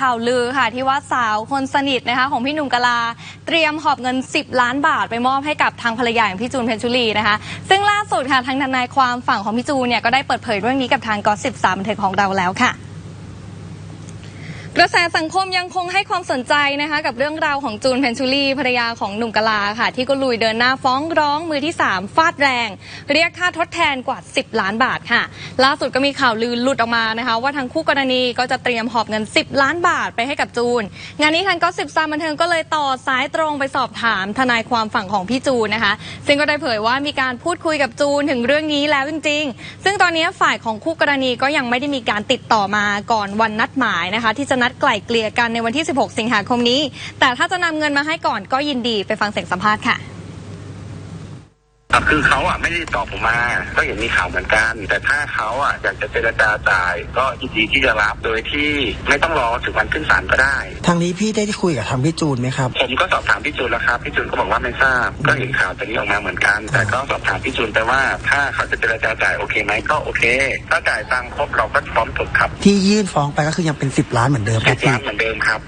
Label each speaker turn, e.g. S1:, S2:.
S1: ข่าวลือค่ะ ที่ว่าสาวคนสนิทนะคะ ของพี่หนุ่มกะลา เตรียมหอบเงิน 10 ล้านบาทไปมอบให้กับทางภรรยาอย่างพี่จูนเพชรชุลีนะคะ ซึ่งล่าสุดค่ะทางทนายความฝั่งของพี่จูนเนี่ยก็ได้เปิดเผยเรื่องนี้กับทางกอสิบสามบันเทิงของเราแล้วค่ะ กระแสสังคมยังคงให้ความสนใจนะคะ กับเรื่องราวของจูนเพนชูรี่ภรรยาของหนุ่มกลาค่ะ ที่ก็ลุยเดินหน้าฟ้องร้องมือที่ 3 ฟาดแรง เรียกค่าทดแทนกว่า 10 ล้านบาทค่ะ ล่าสุดก็มีข่าวลือหลุดออกมานะคะ ว่าทางคู่กรณีก็จะเตรียมหอบเงิน 10 ล้านบาทไปให้กับจูน งานนี้ทางก็สิบซามบันเทิงก็เลยต่อสายตรงไปสอบถามทนายความฝั่งของพี่จูนนะคะ ซึ่งก็ได้เผยว่ามีการพูดคุยกับจูนถึงเรื่องนี้แล้วจริง ๆ ซึ่งตอนนี้ฝ่ายของคู่กรณีก็ยังไม่ได้มีการติดต่อมาก่อนวันนัดหมายนะคะ ที่จะนัดไกล่เกลี่ยกันในวันที่ 16 สิงหาคมนี้ แต่ถ้าจะนำเงินมาให้ก่อนก็ยินดีไปฟังเสียงสัมภาษณ์ค่ะ
S2: ครับคือเขาอะไม่ได้ติดต่อผมมา ก็เห็นมีข่าวเหมือนกัน แต่ถ้าเขาอะอยากจะเจรจาจ่าย ก็ยินดีที่จะรับโดยที่ไม่ต้องรอถึงวันขึ้นศาลก็ได้
S3: ทางนี้พี่ได้ที่คุยกับทางพี่จูนไหมครับ
S2: ผมก็สอบถามพี่จูนแล้วครับพี่จูนก็บอกว่าไม่ทราบ ก็เห็นข่าวตัวนี้ออกมาเหมือนกัน แต่ก็สอบถามพี่จูนไปว่า ถ้าเขาจะเจรจาจ่ายโอเคไหมก็โอเคถ้าจ่ายตังค์ครบเราก็พร้อมจบครับ
S3: ที่ยื่นฟ้องไปก็คือยังเป็น10ล้านเหมือนเดิมค
S2: สิ
S3: รับบพี่
S2: ล้านเหมือนเดิมครับ